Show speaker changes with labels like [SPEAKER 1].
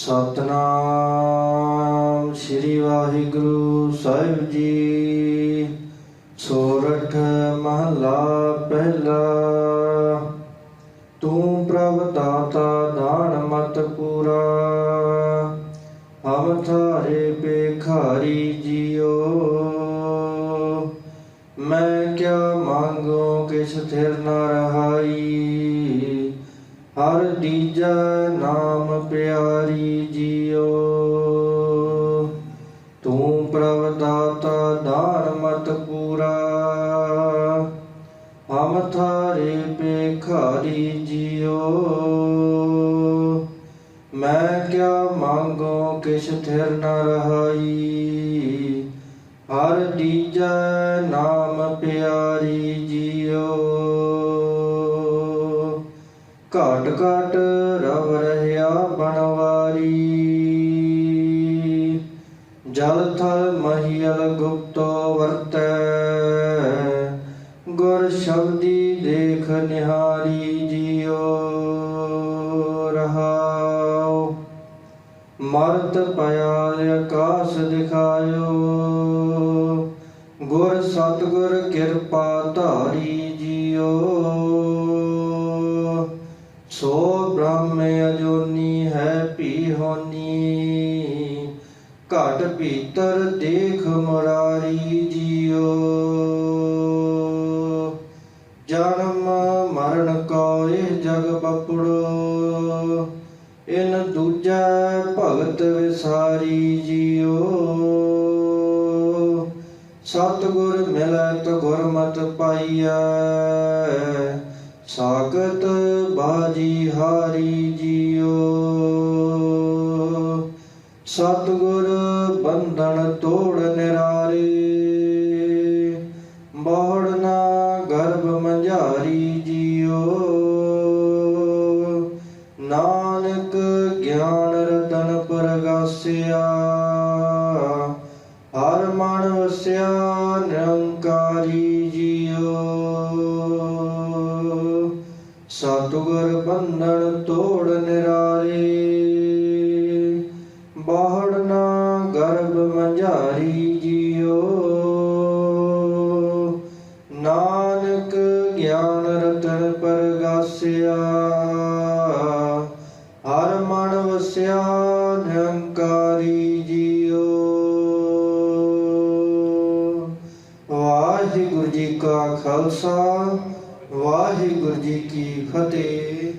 [SPEAKER 1] ਸਤਨਾਮ ਸ੍ਰੀ ਵਾਹਿਗੁਰੂ ਸਾਹਿਬ ਜੀ। ਸੋਰਠ ਮਹਲਾ ਪਹਿਲਾ। ਤੂੰ ਪ੍ਰਭ ਦਾਤਾ ਦਾਨ ਮਤ ਪੂਰਾ। ਹਮ ਥਾਰੇ ਬੇਖਾਰੀ ਜਿਉ ਮੈਂ ਕਿਆ ਮੰਗੋ ਕਿਛ ਥਿਰ ਨ ਰਹਾਈ। ਹਰ ਦੀਜੈ ਪਿਆਰੀ ਜਿਉ ਤੂੰ ਪ੍ਰਭ ਦਾਤਾ ਦਾਨ ਮਤ ਪੂਰਾ। ਹਮ ਥਾਰੇ ਭੇਖਾਰੀ ਜੀਓ। ਮੈਂ ਕਿਆ ਮੰਗੋ ਕਿਛ ਥਿਰ ਨ ਰਹਾਈ। ਹਰ ਦੀਜੈ ਨਾਮ ਪਿਆਰੀ ਜੀਓ। ਘਾਟ ਘਾਟ ਰਵ ਰਹਿਆ ਬਣਵਾ। ਜਲ ਥਲ ਮਹੀਲ ਗੁਪਤੋ ਵਰਤੈ, ਗੁਰ ਸ਼ਬਦੀ ਦੇਖ ਨਿਹਾਰੀ ਜਿਉ ਰਹਾਉ। ਮਰਤ ਪਿਆਲ ਆਕਾਸ਼ ਦਿਖਾਇਓ, ਗੁਰ ਸਤਗੁਰ ਕਿਰਪਾ ਧਾਰੀ ਜਿਉ। ਸੋ ਬ੍ਰਹਮ ਅਜੋਨੀ ਹੈ ਪੀ ਹੋਨੀ ਘਟ ਭੀਤਰ ਦੇਖ ਮੁਰਾਰੀ ਜੀਓ। ਜਨਮ ਮਰਨ ਕੋਏ ਜਗ ਬਪੜੋ। ਇਨ ਦੂਜਾ ਭਗਤ ਵਿਸਾਰੀ ਜੀਓ। ਸਤਿਗੁਰ ਮਿਲੈ ਤ ਗੁਰਮਤਿ ਪਾਈਐ। ਸਾਗਤ ਬਾਜੀ ਹਾਰੀ ਜੀਓ। ਸਤਿਗੁਰ ਬੰਧਨ ਤੋੜ ਨਿਰਾਰੇ। ਨਾ ਗਰਭ ਮੰਝਾਰੀ ਜੀਓ। ਨਾਨਕ ਗਿਆਨ ਰਤਨ ਪ੍ਰਗਾਸਿਆ। ਹਰ ਮਨ ਵਸਿਆ ਨਿਰੰਕਾਰੀ ਜੀਓ। ਸਤਿਗੁਰ ਬੰਧਨ ਤੋੜ ਨਿਰਾਰੇ ਰਤਨ ਪ੍ਰਗਾਸਿਆ। ਹਰ ਮਨ ਵਸਿਆ, ਨਿਰੰਕਾਰੀ ਜਿਉ ਵਾਹਿਗੁਰੂ ਜੀ ਕਾ ਖਾਲਸਾ, ਵਾਹਿਗੁਰੂ ਜੀ ਕੀ ਫਤਿਹ।